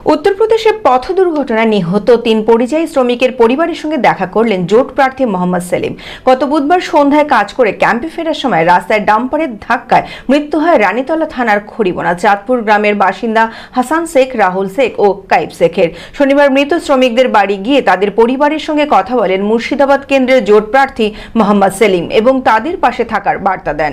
উত্তরপ্রদেশে পথ দুর্ঘটনায় নিহত তিন পরিযায়ী শ্রমিকের পরিবারের সঙ্গে দেখা করলেন জোট প্রার্থী মোহাম্মদ সেলিম। গত বুধবার সন্ধ্যায় কাজ করে ক্যাম্পে ফেরার সময় রাস্তায় ডাম্পারের ধাক্কায় মৃত্যু হয় রানীতলা থানার খড়িবোনা, চাঁদপুর গ্রামের বাসিন্দা হাসান শেখ, রাহুল শেখ ও কাইব শেখের। শনিবার মৃত শ্রমিকদের বাড়ি গিয়ে তাদের পরিবারের সঙ্গে কথা বলেন মুর্শিদাবাদ কেন্দ্রের জোট প্রার্থী মোহাম্মদ সেলিম এবং তাদের পাশে থাকার বার্তা দেন।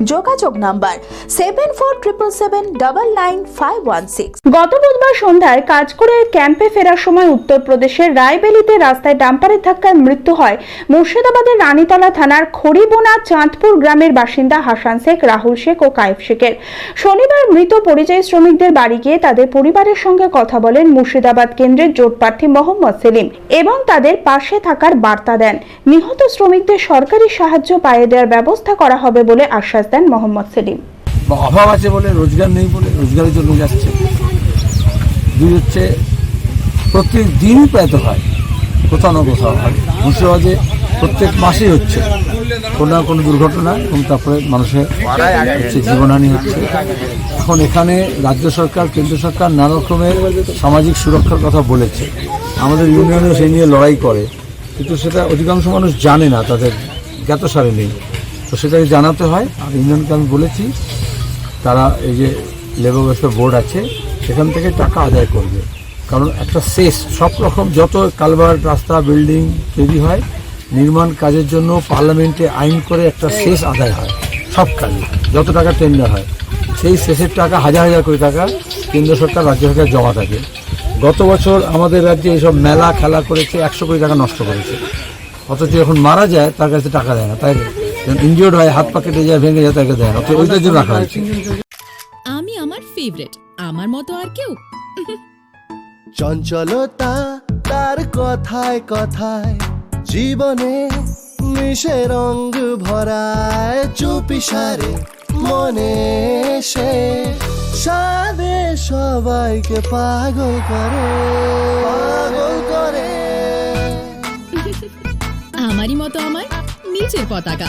যোগাযোগ number seven four triple seven double nine five one six গত বুধবার সন্ধ্যায় কাজ করে ক্যাম্পে ফেরার সময় উত্তরপ্রদেশের রায়বেলিতে রাস্তায় ডাম্পারের ধাক্কায় মৃত্যু হয় মুর্শিদাবাদের রানীতলা থানার খড়িবোনা চাঁদপুর গ্রামের বাসিন্দা হাসান শেখ, রাহুল শেখ ও কায়েব শেখের। শনিবার মৃত পরিযায়ী শ্রমিকদের বাড়ি গিয়ে তাদের পরিবারের সঙ্গে কথা বলেন মুর্শিদাবাদ কেন্দ্রের জোট প্রার্থী মোহাম্মদ সেলিম এবং তাদের পাশে থাকার বার্তা দেন। নিহত শ্রমিকদের সরকারি সাহায্য পায়ে দেওয়ার ব্যবস্থা করা হবে বলে আশ্বাস দেন মোহাম্মদ সেলিম। অভাব আছে বলে, রোজগার নেই বলে, রোজগারের জন্য যাচ্ছে। দুই হচ্ছে, প্রত্যেক দিনই প্রায়ত হয়। কোথাও না কোথাও হয়। মুর্শিদাবাদে প্রত্যেক মাসেই হচ্ছে। কোনো না কোনো দুর্ঘটনা এবং তারপরে মানুষের হচ্ছে, জীবনহানি হচ্ছে। এখন এখানে রাজ্য সরকার, কেন্দ্র সরকার নানা রকমের সামাজিক সুরক্ষার কথা বলেছে। আমাদের ইউনিয়নও সেই নিয়ে লড়াই করে। কিন্তু সেটা অধিকাংশ মানুষ জানে না, তাদের জ্ঞাতসারে নেই। তো সেটাকে জানাতে হয়, আর ইউনিয়নকে আমি বলেছি, তারা এই যে লেবার ওয়েলফেয়ার বোর্ড আছে, সেখান থেকে টাকা আদায় করবে। কারণ একটা শেষ, সব রকম যত কালভার রাস্তা বিল্ডিং তৈরি হয়, নির্মাণ কাজের জন্য পার্লামেন্টে আইন করে একটা শেষ আদায় হয়, সব কাজে, যত টাকা টেন্ডার হয়। সেই শেষের টাকা হাজার হাজার কোটি টাকা কেন্দ্র সরকার, রাজ্য সরকার জমা থাকে। গত বছর আমাদের রাজ্যে এইসব মেলা খেলা করেছে, একশো কোটি টাকা নষ্ট করেছে। অথচ যখন মারা যায়, তার কাছে টাকা দেয় না। তাই ইনজিওর্ড হয় হাত পা কেটে যায় ভেঙে যায় তাকে দেয় তো ওইটার জন্য রাখা হয়েছে। আমি আমার ফেভারিট আমার মতো আর কেউ। চঞ্চলতা তার কথায় কথায় জীবনে মিশে রঙ ভরায় চুপি সারে মনে সে সাদে সবাইকে পাগল করে। পাগল করে। আমারই মতো আমার নিচের পতাকা।